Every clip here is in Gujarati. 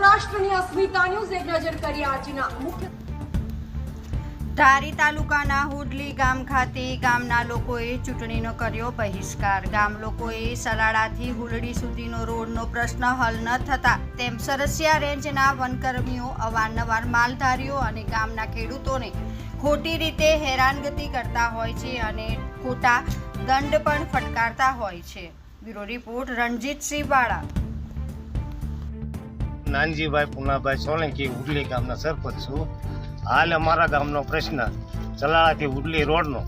સૌરાષ્ટ્રની અસ્મિતા ન્યૂઝ એક નજર કરી આજના મુખ્ય ધારી તાલુકાના હુડલી ગામ ખાતે ગામના લોકોએ ચૂંટણીનો કર્યો બહિષ્કાર. ગામ લોકોએ સલાડાથી હુલડી સુધીનો રોડનો પ્રશ્ન હલ ન થતા તેમ સરસિયા રેન્જના વનકર્મીઓ અવારનવાર માલધારીઓ અને ગામના ખેડૂતોને ખોટી રીતે હેરાનગતિ કરતા હોય છે અને ખોટા દંડ પણ ફટકારતા હોય છે. બ્યુરો રિપોર્ટ રણજીતસિંહ બાળા નાનજીભાઈ પુનાભાઈ સોલંકી ઉડલી ગામના સરપંચ છું. હાલ અમારા ગામનો પ્રશ્ન ચલાળાથી ઉડલી રોડનો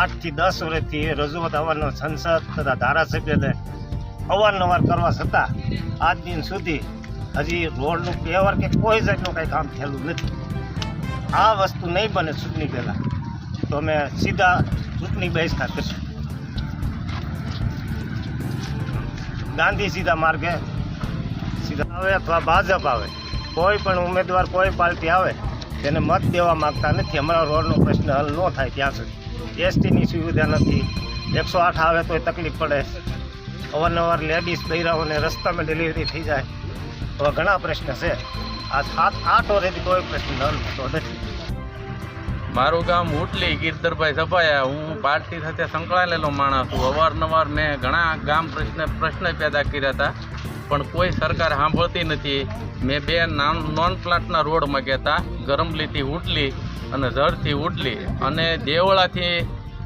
આઠથી દસ વર્ષથી રજૂઆત આવવાનો સંસદ તથા ધારાસભ્યને અવારનવાર કરવા છતાં આજ દિન સુધી હજી રોડનું વ્યવહાર કે કોઈ જાતનું કંઈ કામ થયેલું નથી. આ વસ્તુ નહીં બને ચૂંટણી પહેલાં. તો અમે સીધા ચૂંટણી બહિષ્કાર કરીશું. ગાંધી સીધા માર્ગે આવે અથવા ભાજપ આવે, કોઈ પણ ઉમેદવાર કોઈ પાર્ટી આવે, તેને મત દેવા માગતા નથી. અમારા રોડનો પ્રશ્ન હલ ન થાય ત્યાં સુધી. એસટીની સુવિધા નથી. એકસો આઠ આવે તોય તકલીફ પડે. અવારનવાર લેડીઝ બૈરાઓને રસ્તામાં ડિલિવરી થઈ જાય. તો ઘણા પ્રશ્ન છે. આ સાત આઠ વર્ષથી કોઈ પ્રશ્ન હલ થતો નથી. મારું ગામ ઉટલી, ગીરધરભાઈ સભાયા હું પાર્ટી સાથે સંકળાયેલો માણસ છું. અવારનવાર મેં ઘણા ગામ પ્રશ્ન પ્રશ્ન પેદા કર્યા હતા. પણ કોઈ સરકાર સાંભળતી નથી. મેં બે નોન પ્લાટના રોડ કહેતા હતા ગરમલીથી ઉટલી અને ઝરથી ઉટલી અને દેવળાથી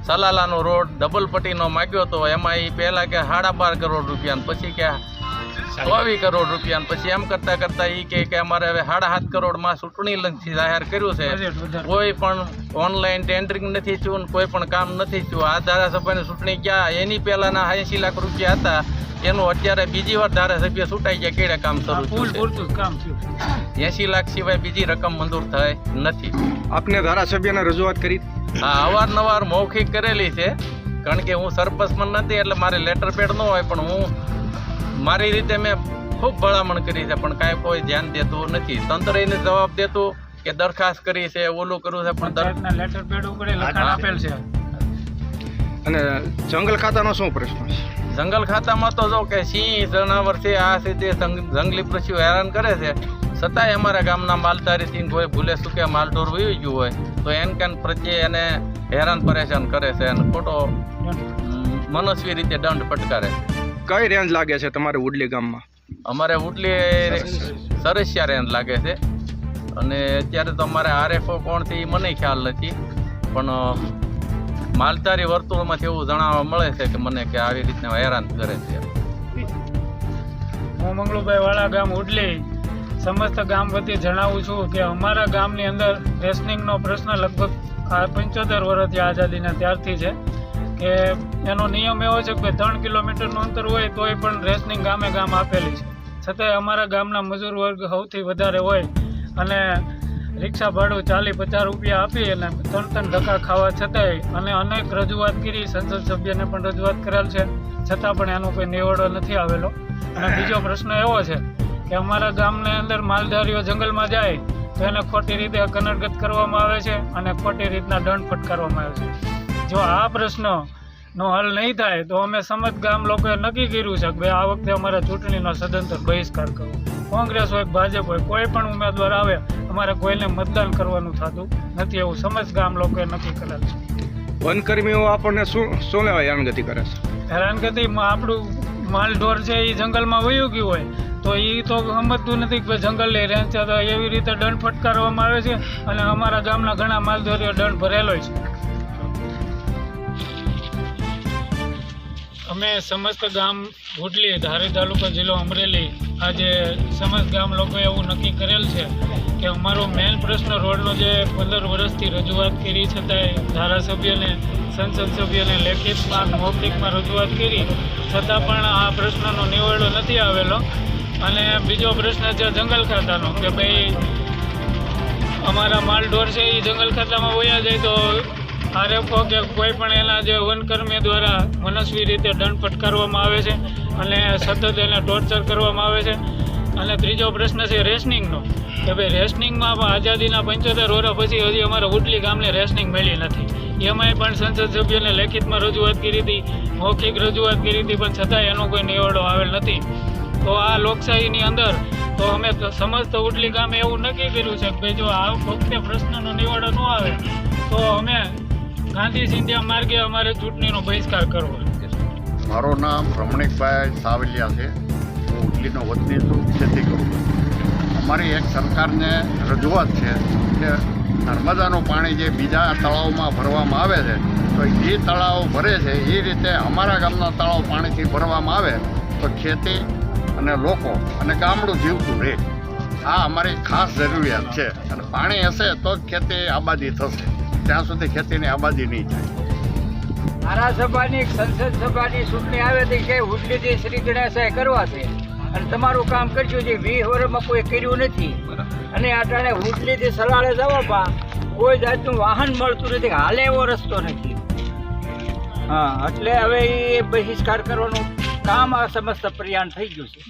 સલાલાનો રોડ ડબલ પટ્ટીનો માગ્યો હતો એમાં એ પહેલાં કે સાડા બાર કરોડ રૂપિયા પછી કે ચોવીસ કરોડ રૂપિયા પછી એમ કરતા કરતા એ કે અમારે હવે સાડા સાત કરોડમાં ચૂંટણી લંચથી જાહેર કર્યું છે. કોઈ પણ ઓનલાઈન ટેન્ડરિંગ નથી થયું કોઈ પણ કામ નથી થયું. આ ધારાસભાની ચૂંટણી ક્યાં? એની પહેલાના એંશી લાખ રૂપિયા હતા. એનું અત્યારે બીજી વાર ધારાસભ્ય છૂટાઈ ગયા કેડે કામ શરૂ થયું. એસી એંશી લાખ સિવાય બીજી રકમ મંજૂર થાય નથી. આપને ધારાસભ્યને રજૂઆત કરી? હા અવારનવાર મૌખિક કરેલી છે કારણ કે હું સરપંચમાં નથી એટલે મારે લેટર પેડ ન હોય પણ હું મારી રીતે મેં ખૂબ ભલામણ કરી છે પણ કાંઈ કોઈ ધ્યાન દેતું નથી. તંત્ર એને જવાબ દેતું કે દરખાસ્ત કરી છે ઓલું કરવું છે પણ લેટર પેડ ઉપર લખાણ આપેલ છે. અને જંગલ ખાતાનો શું પ્રશ્ન છે? જંગલ ખાતામાં તો જો કે સિંહ જનાવર છે આ છે તે જંગલી પશુઓ હેરાન કરે છે. છતાંય અમારા ગામના માલધારીથી કોઈ ભૂલે ચૂકે માલઢોર વહી ગયું હોય તો એન કાન પ્રત્યે એને હેરાન પરેશાન કરે છે અને ખોટો મનસ્વી રીતે દંડ ફટકારે છે. કઈ રેન્જ લાગે છે તમારે ઉડલી ગામમાં? અમારે ઉડલી સરસિયા રેન્જ લાગે છે. અને અત્યારે તો અમારે આરએફઓ કોણ છે એ મને ખ્યાલ નથી પણ માલધારી વર્તુળમાંથી એવું જણાવવા મળે છે કે મને કે આવી રીતના હેરાન કરે છે. હું મંગળુભાઈ વાળા ગામ ઉડલી, સમસ્ત ગામ વતી જણાવું છું કે અમારા ગામની અંદર રેશનિંગનો પ્રશ્ન લગભગ પંચોતેર વર્ષથી આઝાદીના ત્યારથી છે કે એનો નિયમ એવો છે કે ત્રણ કિલોમીટરનું અંતર હોય તોય પણ રેશનિંગ ગામે ગામ આપેલી છે. છતાંય અમારા ગામના મજૂર વર્ગ સૌથી વધારે હોય અને રિક્ષા ભાડું ચાલી પચાસ રૂપિયા આપી અને ત્રણ ત્રણ ધક્કા ખાવા છતાંય અને અનેક રજૂઆત કરી, સંસદ સભ્યને પણ રજૂઆત કરેલ છે. છતાં પણ એનો કોઈ નિવડો નથી આવેલો. અને બીજો પ્રશ્ન એવો છે કે અમારા ગામની અંદર માલધારીઓ જંગલમાં જાય તો એને ખોટી રીતે કનડગત કરવામાં આવે છે અને ખોટી રીતના દંડ ફટકારવામાં આવે છે. જો આ પ્રશ્ન નો હલ નહીં થાય તો અમે સમજ ગામ લોકોએ નક્કી કર્યું છે કે આ વખતે અમારા ચૂંટણીનો સદંતર બહિષ્કાર કરવો. કોંગ્રેસ હોય ભાજપ હોય કોઈ પણ ઉમેદવાર આવે અમારે કોઈને મતદાન કરવાનું થતું નથી એવું સમજ ગામ લોકોએ નક્કી કરેલ છે. વનકર્મીઓ આપણને શું શું લેવા હેરાનગતિ કરે છે? હેરાનગતિ આપણું માલ ઢોર છે એ જંગલમાં વયું ગયું હોય તો એ તો સમજતું નથી કે જંગલ લઈ રહ્યા છે તો એવી રીતે દંડ ફટકારવામાં આવે છે અને અમારા ગામના ઘણા માલધોરીઓ દંડ ભરેલો છે. અમે સમસ્ત ગામ ભુટલી, ધારી તાલુકા જિલ્લો અમરેલી. આજે સમસ્ત ગામ લોકોએ એવું નક્કી કરેલ છે કે અમારો મેઇન પ્રશ્ન રોડનો જે પંદર વર્ષથી રજૂઆત કરી, છતાંય ધારાસભ્યને, સંસદ સભ્યને લેખિતમાં મૌખિકમાં રજૂઆત કરી. છતાં પણ આ પ્રશ્નનો નિવડો નથી આવેલો. અને બીજો પ્રશ્ન છે જંગલ ખાતાનો, કે ભાઈ અમારા માલ ઢોર છે એ જંગલ ખાતામાં વયા જાય તો આરએફઓ કે કોઈ પણ એના જે વનકર્મી દ્વારા મનસ્વી રીતે દંડ ફટકારવામાં આવે છે અને સતત એને ટોર્ચર કરવામાં આવે છે. અને ત્રીજો પ્રશ્ન છે રેશનિંગનો કે ભાઈ રેશનિંગમાં આઝાદીના પંચોતેર વર્ષ પછી હજી અમારા ઉડલી ગામને રેશનિંગ મળી નથી. એમાંય પણ સંસદ સભ્યોને લેખિતમાં રજૂઆત કરી હતી, મૌખિક રજૂઆત કરી હતી, પણ છતાંય એનો કોઈ નિવડો આવેલ નથી. તો આ લોકશાહીની અંદર તો અમે સમસ્ત ઉડલી ગામે એવું નક્કી કર્યું છે કે જો આ વખતે પ્રશ્નનો નિવાડો ન આવે, તો અમે ગાંધી સિંધિયા માર્ગે અમારે ચૂંટણીનો બહિષ્કાર કરવો. મારું નામ રમણીકભાઈ સાવલિયા છે. હું ઉટલીનો વતની છું, ખેતી કરું અમારી એક સરકારને રજૂઆત છે કે નર્મદાનું પાણી જે બીજા તળાવમાં ભરવામાં આવે છે, તો એ તળાવ ભરે છે, એ રીતે અમારા ગામના તળાવ પાણીથી ભરવામાં આવે, તો ખેતી અને લોકો અને ગામડું જીવતું રહે. આ અમારી ખાસ જરૂરિયાત છે. અને પાણી હશે તો જ ખેતી આબાદી થશે. ત્યાં સુધી ખેતીની આબાદી નહીં થાય. ધારાસભાની સંસદ સભાની ચૂંટણી આવે તો કે હુડલીથી શ્રી ગણેશાએ કરવા છે. અને તમારું કામ કરશું જે વીસ વર્ષમાં કોઈ કર્યું નથી. અને અટાણે હુડલીથી સલાડે જવા પા કોઈ જાતનું વાહન મળતું નથી હાલે એવો રસ્તો નથી. હા એટલે હવે એ બહિષ્કાર કરવાનું કામ આ સમસ્ત પ્રયાણ થઈ ગયું છે.